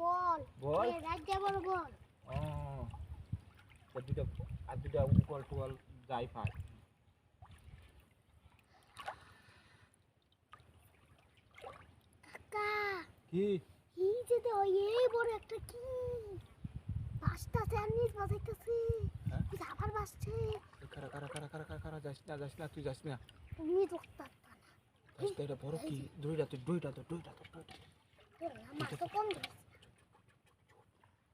বল। বল? রাজ্যে বড় বল ও দুটা আর দুটা উপকল টুকল যাই পায়। কাকা কি? এই বড় একটা কি? বাসটাছে আর নিজ বাজাইতেছে। হ্যাঁ? আবার বাসছে। কারা কারা কারা কারা কারা কারা যাস না যাস না তুই যাস না। তুমি এটা বড় কি? দুইটা তো দুইটা তো দুইটা তো দুইটা আমার তো কম ধরেছে। এ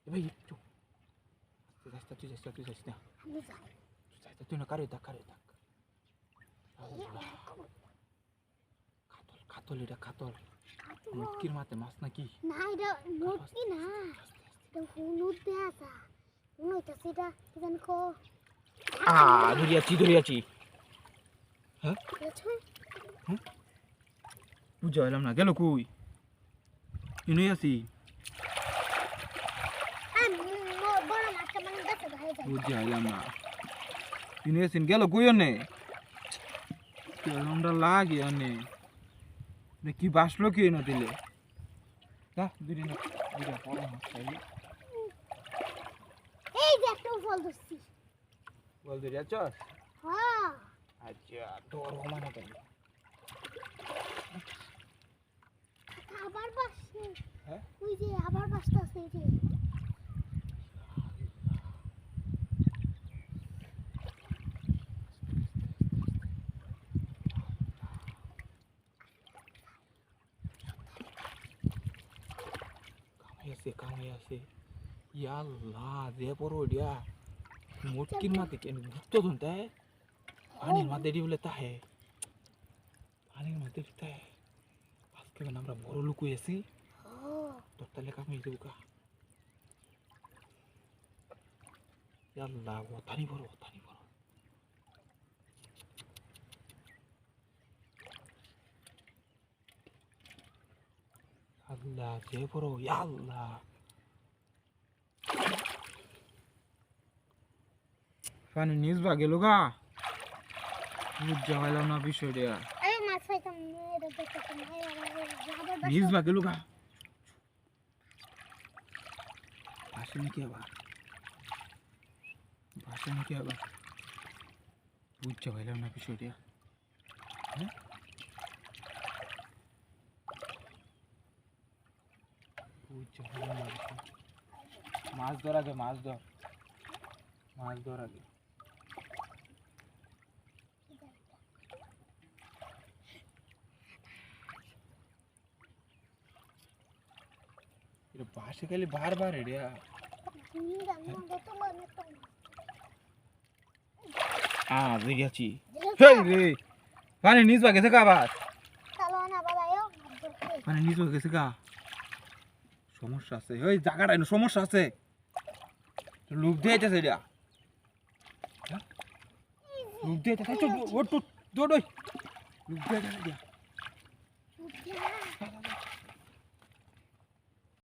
ভাই চুপ তুই যাস তুই যাস তুই যাস না তুই যাস তুই না কারে থাক কারে থাক। খাতল খাতল এটা খাতল মুটকির মাতে মাছ নাকি? না এটা মূর্তি না। এটা হলুদ যা মনে হইতাছে এটা কি জানি কো? আ ধরিয়াছি ধরিয়াছি দেখছ? বুঝা এলাম না গেল কই? ইনুই আছি আর ম- বড় মাছটা মানে গেছে ভাই যায় বুঝা এলাম না। ইনুই আছি গেল কই অনে? কেমনটা লাগে অনে। নে কি বাসলো কি না দিলে দুদিন দুদিন পরে খাইলি এই যে একটা ফল ধরছি। বল ধরিয়াছ হ্যাঁ। আচ্ছা তোর মানে কেন আবার বাসছে হ্যাঁ? ওই যে আবার বাসটা আছে এই যে কামাই আছে কামাই আছে ইয়াল্লা যে পড়ো দিয়া মুটকির মাতে কেন গুপ্ত ধন তাই পানির মাতে দি বলে তাহে পানির মাতে দি তাহে আজকে মানে আমরা বড় লোক হয়েছি ও তোর তাহলে কামাই দেবো কা ইয়াল্লা ওথানি বড় ওথানি বড় আল্লাহ যে বড় ইয়াল্লাহ পানি নিজ বা গেল গা বুঝা হইলাম না বিষয়টা নিজ বা গেল গা ভাসে নাকি আবার? ভাসে নাকি আবার? বুঝা হইলাম না বিষয়টা হ্যাঁ? বুঝা হইলাম না বিষয়টা। মাছ ধর আগে মাছ ধর মাছ ধর আগে এটা বাসে খালি বারবার রেডিয়া হুম, জানি না, কত মনে তো না। আ দেখেছি দেখেছ? হেই রে সমস্যা আছে ওই জায়গাটা না সমস্যা আছে লোক দিয়ে এটা হ্যাঁ? লোক দিয়ে যাচ্ছে ওট দৌড় ওই লোক দিয়ে